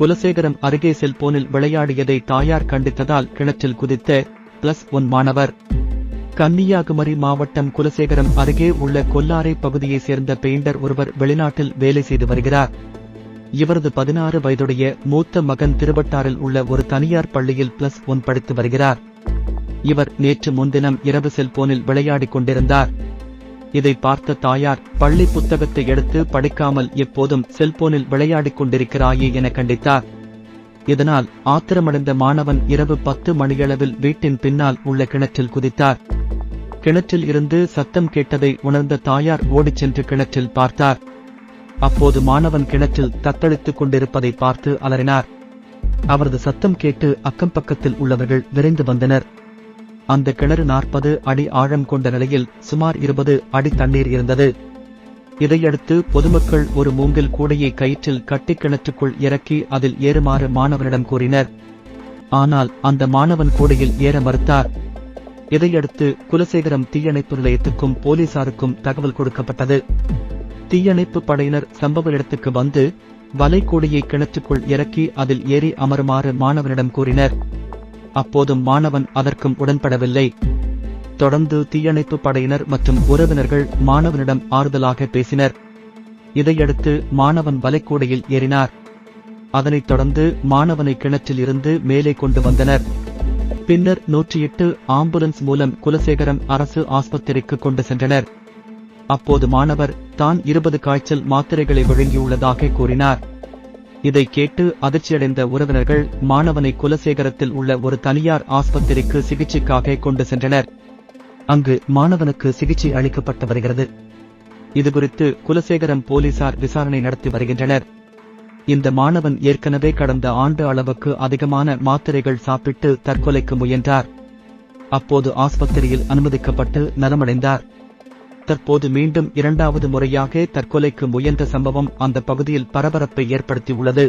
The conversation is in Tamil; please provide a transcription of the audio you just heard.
குலசேகரம் அருகே செல்போனில் விளையாடியதை தாயார் கண்டித்ததால் கிணற்றில் குதித்த பிளஸ் ஒன் மாணவர். கன்னியாகுமரி மாவட்டம் குலசேகரம் அருகே உள்ள கொல்லாரை பகுதியைச் சேர்ந்த பெயிண்டர் ஒருவர் வெளிநாட்டில் வேலை செய்து வருகிறார். இவரது பதினாறு வயதுடைய மூத்த மகன் திருவட்டாரில் உள்ள ஒரு தனியார் பள்ளியில் பிளஸ் ஒன் படித்து வருகிறார். இவர் நேற்று முன்தினம் இரவு செல்போனில் விளையாடிக் கொண்டிருந்தார். இதை பார்த்த தாயார் பள்ளி புத்தகத்தை எடுத்து படிக்காமல் எப்போதும் செல்போனில் விளையாடிக் கொண்டிருக்கிறாயே என கண்டித்தார். இதனால் ஆத்திரமடைந்த மாணவன் இரவு பத்து மணியளவில் வீட்டின் பின்னால் உள்ள கிணற்றில் குதித்தார். கிணற்றில் இருந்து சத்தம் கேட்டதை உணர்ந்த தாயார் ஓடிச் சென்று கிணற்றில் பார்த்தார். அப்போது மாணவன் கிணற்றில் தத்தளித்துக் கொண்டிருப்பதை பார்த்து அலறினார். அவரது சத்தம் கேட்டு அக்கம் பக்கத்தில் உள்ளவர்கள் விரைந்து வந்தனர். அந்த கிணறு நாற்பது அடி ஆழம் கொண்ட நிலையில் சுமார் இருபது அடி தண்ணீர் இருந்தது. இதையடுத்து பொதுமக்கள் ஒரு மூங்கில் கூடையை கயிற்றில் கட்டி கிணற்றுக்குள் இறக்கி அதில் ஏறுமாறு மாணவனிடம் கூறினர். ஆனால் அந்த மாணவன் கூடையில் ஏற மறுத்தார். இதையடுத்து குலசேகரம் தீயணைப்பு நிலையத்துக்கும் போலீசாருக்கும் தகவல் கொடுக்கப்பட்டது. தீயணைப்பு படையினர் சம்பவ இடத்துக்கு வந்து வலைக்கூடையை கிணற்றுக்குள் இறக்கி அதில் ஏறி அமருமாறு மாணவனிடம் கூறினர். அப்போதும் மாணவன் அதற்கும் உடன்படவில்லை. தொடர்ந்து தீயணைப்பு படையினர் மற்றும் உறவினர்கள் மாணவனிடம் ஆறுதலாக பேசினர். இதையடுத்து மாணவன் வலைக்கூடையில் ஏறினார். அதனைத் தொடர்ந்து மாணவனை கிணற்றில் இருந்து மேலே கொண்டு வந்தனர். பின்னர் நூற்றி எட்டு ஆம்புலன்ஸ் மூலம் குலசேகரம் அரசு ஆஸ்பத்திரிக்கு கொண்டு சென்றனர். அப்போது மாணவர் தான் இருபது காய்ச்சல் மாத்திரைகளை வழங்கியுள்ளதாக கூறினார். இதை கேட்டு அதிர்ச்சியடைந்த உறவினர்கள் மாணவனை குலசேகரத்தில் உள்ள ஒரு தனியார் ஆஸ்பத்திரிக்கு சிகிச்சைக்காக கொண்டு சென்றனர். அங்கு மாணவனுக்கு சிகிச்சை அளிக்கப்பட்டு வருகிறது. இதுகுறித்து குலசேகரம் போலீசார் விசாரணை நடத்தி வருகின்றனர். இந்த மாணவன் ஏற்கனவே கடந்த ஆண்டு அளவுக்கு அதிகமான மாத்திரைகள் சாப்பிட்டு தற்கொலைக்கு முயன்றார். அப்போது ஆஸ்பத்திரியில் அனுமதிக்கப்பட்டு நலமடைந்தார். தற்போது மீண்டும் இரண்டாவது முறையாக தற்கொலைக்கு முயன்ற சம்பவம் அந்த பகுதியில் பரபரப்பை ஏற்படுத்தியுள்ளது.